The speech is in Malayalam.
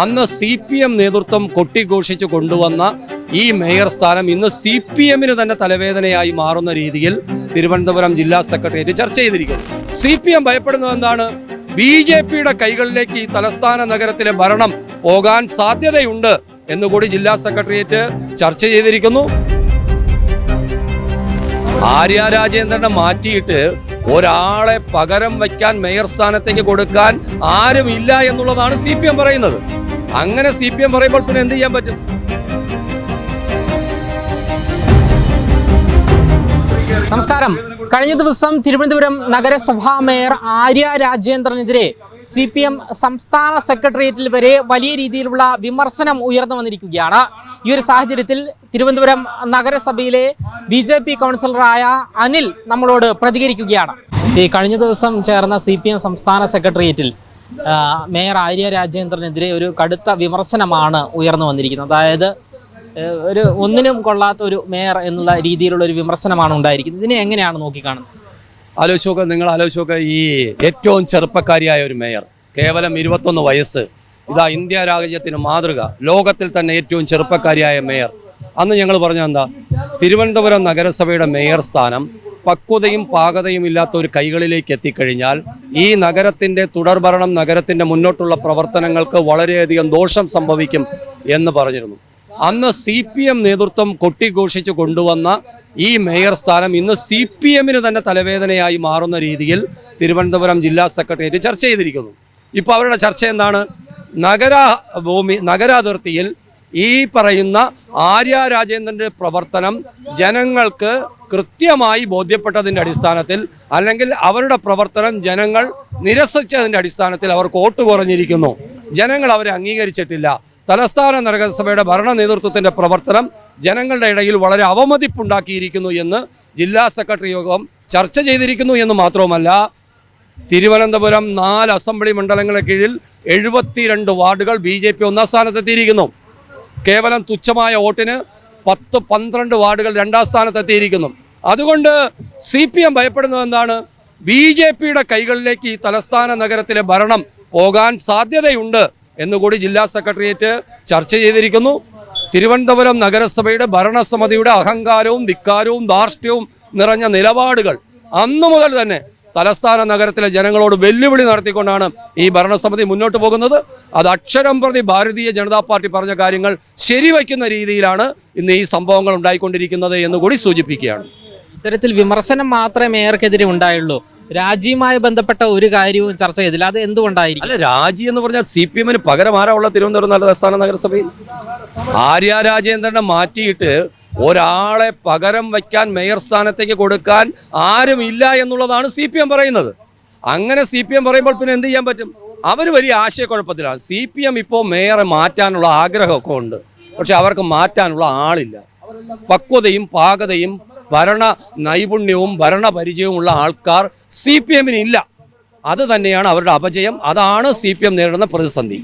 അന്ന് സി പി എം നേതൃത്വം കൊട്ടിഘോഷിച്ച് കൊണ്ടുവന്ന ഈ മേയർ സ്ഥാനം ഇന്ന് സി പി എമ്മിന് തന്നെ തലവേദനയായി മാറുന്ന രീതിയിൽ തിരുവനന്തപുരം ജില്ലാ സെക്രട്ടേറിയറ്റ് ചർച്ച ചെയ്തിരിക്കുന്നു. സി പി എം ഭയപ്പെടുന്നത് എന്താണ്? ബി ജെ പിയുടെ കൈകളിലേക്ക് ഈ തലസ്ഥാന നഗരത്തിലെ ഭരണം പോകാൻ സാധ്യതയുണ്ട് എന്നുകൂടി ജില്ലാ സെക്രട്ടേറിയറ്റ് ചർച്ച ചെയ്തിരിക്കുന്നു. ആര്യ രാജേന്ദ്രനെ മാറ്റിയിട്ട് ഒരാളെ പകരം വയ്ക്കാൻ മേയർ സ്ഥാനത്തേക്ക് കൊടുക്കാൻ ആരുമില്ല എന്നുള്ളതാണ് സി പി എം പറയുന്നത്. അങ്ങനെ സി പി എം പറയുമ്പോൾ പിന്നെ എന്ത് ചെയ്യാൻ പറ്റും? നമസ്കാരം. കഴിഞ്ഞ ദിവസം തിരുവനന്തപുരം നഗരസഭാ മേയർ ആര്യ രാജേന്ദ്രനെതിരെ സി പി എം സംസ്ഥാന സെക്രട്ടേറിയറ്റിൽ വരെ വലിയ രീതിയിലുള്ള വിമർശനം ഉയർന്നു വന്നിരിക്കുകയാണ്. ഈ ഒരു സാഹചര്യത്തിൽ തിരുവനന്തപുരം നഗരസഭയിലെ ബി ജെ പി കൗൺസിലറായ അനിൽ നമ്മളോട് പ്രതികരിക്കുകയാണ്. ഈ കഴിഞ്ഞ ദിവസം ചേർന്ന സി പി എം സംസ്ഥാന സെക്രട്ടേറിയറ്റിൽ മേയർ ആര്യ രാജേന്ദ്രനെതിരെ ഒരു കടുത്ത വിമർശനമാണ് ഉയർന്നു വന്നിരിക്കുന്നത്. അതായത് ഒരു ഒന്നിനും കൊള്ളാത്ത ഒരു മേയർ എന്നുള്ള രീതിയിലുള്ള ഒരു വിമർശനമാണ് ഉണ്ടായിരിക്കുന്നത്. ഇതിനെ എങ്ങനെയാണ് നോക്കിക്കാണുന്നത്? ആലോചിച്ച് നിങ്ങൾ ആലോചിച്ച് ഈ ഏറ്റവും ചെറുപ്പക്കാരിയായ ഒരു മേയർ കേവലം ഇരുപത്തൊന്ന് വയസ്സ് ഇതാ ഇന്ത്യ രാജ്യത്തിന് മാതൃക ലോകത്തിൽ തന്നെ ഏറ്റവും ചെറുപ്പക്കാരിയായ മേയർ. അന്ന് ഞങ്ങൾ പറഞ്ഞ എന്താ? തിരുവനന്തപുരം നഗരസഭയുടെ മേയർ സ്ഥാനം പക്വതയും പാകതയും ഇല്ലാത്ത ഒരു കൈകളിലേക്ക് എത്തിക്കഴിഞ്ഞാൽ ഈ നഗരത്തിന്റെ തുടർഭരണം നഗരത്തിന്റെ മുന്നോട്ടുള്ള പ്രവർത്തനങ്ങൾക്ക് വളരെയധികം ദോഷം സംഭവിക്കും എന്ന് പറഞ്ഞിരുന്നു. അന്ന് സി പി എം നേതൃത്വം കൊട്ടിഘോഷിച്ച് കൊണ്ടുവന്ന ഈ മേയർ സ്ഥാനം ഇന്ന് സി പി എമ്മിന് തന്നെ തലവേദനയായി മാറുന്ന രീതിയിൽ തിരുവനന്തപുരം ജില്ലാ സെക്രട്ടേറിയറ്റ് ചർച്ച ചെയ്തിരിക്കുന്നു. ഇപ്പോൾ അവരുടെ ചർച്ച എന്താണ്? നഗര ഭൂമി നഗരാതിർത്തിയിൽ ഈ പറയുന്ന ആര്യ രാജേന്ദ്രന്റെ പ്രവർത്തനം ജനങ്ങൾക്ക് കൃത്യമായി ബോധ്യപ്പെട്ടതിന്റെ അടിസ്ഥാനത്തിൽ അല്ലെങ്കിൽ അവരുടെ പ്രവർത്തനം ജനങ്ങൾ നിരസിച്ചതിന്റെ അടിസ്ഥാനത്തിൽ അവർക്ക് വോട്ട് കുറഞ്ഞിരിക്കുന്നു. ജനങ്ങൾ അവരെ അംഗീകരിച്ചിട്ടില്ല. തലസ്ഥാന നഗരസഭയുടെ ഭരണ നേതൃത്വത്തിന്റെ പ്രവർത്തനം ജനങ്ങളുടെ ഇടയിൽ വളരെ അവമതിപ്പുണ്ടാക്കിയിരിക്കുന്നു എന്ന് ജില്ലാ സെക്രട്ടറി യോഗം ചർച്ച ചെയ്തിരിക്കുന്നു എന്ന് മാത്രവുമല്ല തിരുവനന്തപുരം നാല് അസംബ്ലി മണ്ഡലങ്ങളെ കീഴിൽ എഴുപത്തിരണ്ട് വാർഡുകൾ ബി ജെ പി ഒന്നാം സ്ഥാനത്തെത്തിയിരിക്കുന്നു. കേവലം തുച്ഛമായ വോട്ടിന് പത്ത് പന്ത്രണ്ട് വാർഡുകൾ രണ്ടാം സ്ഥാനത്തെത്തിയിരിക്കുന്നു. അതുകൊണ്ട് സി പി എം ഭയപ്പെടുന്നത് എന്താണ്? ബി ജെ പിയുടെ കൈകളിലേക്ക് ഈ തലസ്ഥാന നഗരത്തിലെ ഭരണം പോകാൻ സാധ്യതയുണ്ട് എന്നുകൂടി ജില്ലാ സെക്രട്ടേറിയറ്റ് ചർച്ച ചെയ്തിരിക്കുന്നു. തിരുവനന്തപുരം നഗരസഭയുടെ ഭരണസമിതിയുടെ അഹങ്കാരവും ധിക്കാരവും ധാർഷ്ട്യവും നിറഞ്ഞ നിലപാടുകൾ അന്നു മുതൽ തന്നെ തലസ്ഥാന നഗരത്തിലെ ജനങ്ങളോട് വെല്ലുവിളി നടത്തിക്കൊണ്ടാണ് ഈ ഭരണസമിതി മുന്നോട്ട് പോകുന്നത്. അത് അക്ഷരം പ്രതി ഭാരതീയ ജനതാ പാർട്ടി പറഞ്ഞ കാര്യങ്ങൾ ശരിവയ്ക്കുന്ന രീതിയിലാണ് ഇന്ന് ഈ സംഭവങ്ങൾ ഉണ്ടായിക്കൊണ്ടിരിക്കുന്നത് എന്ന് കൂടി സൂചിപ്പിക്കുകയാണ്. ഇത്തരത്തിൽ വിമർശനം മാത്രമേ മേയർക്കെതിരെ ഉണ്ടായുള്ളൂ. രാജിയുമായി ബന്ധപ്പെട്ട ഒരു കാര്യവും ചർച്ച ചെയ്തില്ല. അത് എന്തുകൊണ്ടായിരിക്കും? അല്ല രാജി എന്ന് പറഞ്ഞാൽ സി പി എമ്മിന് പകരം ആരാ ഉള്ള തിരുവനന്തപുരം തലസ്ഥാന നഗരസഭയിൽ? ആര്യ രാജേന്ദ്രനെ മാറ്റിയിട്ട് ഒരാളെ പകരം വയ്ക്കാൻ മേയർ സ്ഥാനത്തേക്ക് കൊടുക്കാൻ ആരുമില്ല എന്നുള്ളതാണ് സി പി എം പറയുന്നത്. അങ്ങനെ സി പി എം പറയുമ്പോൾ പിന്നെ എന്ത് ചെയ്യാൻ പറ്റും? അവർ വലിയ ആശയക്കുഴപ്പത്തിലാണ്. സി പി എം ഇപ്പോൾ മേയറെ മാറ്റാനുള്ള ആഗ്രഹമൊക്കെ ഉണ്ട്. പക്ഷെ അവർക്ക് മാറ്റാനുള്ള ആളില്ല. പക്വതയും പാകതയും ഭരണ നൈപുണ്യവും ഭരണപരിചയവും ഉള്ള ആൾക്കാർ സി പി എമ്മിന് ഇല്ല. അത് തന്നെയാണ് അവരുടെ അപജയം. അതാണ് സി പി എം നേരിടുന്ന പ്രതിസന്ധി.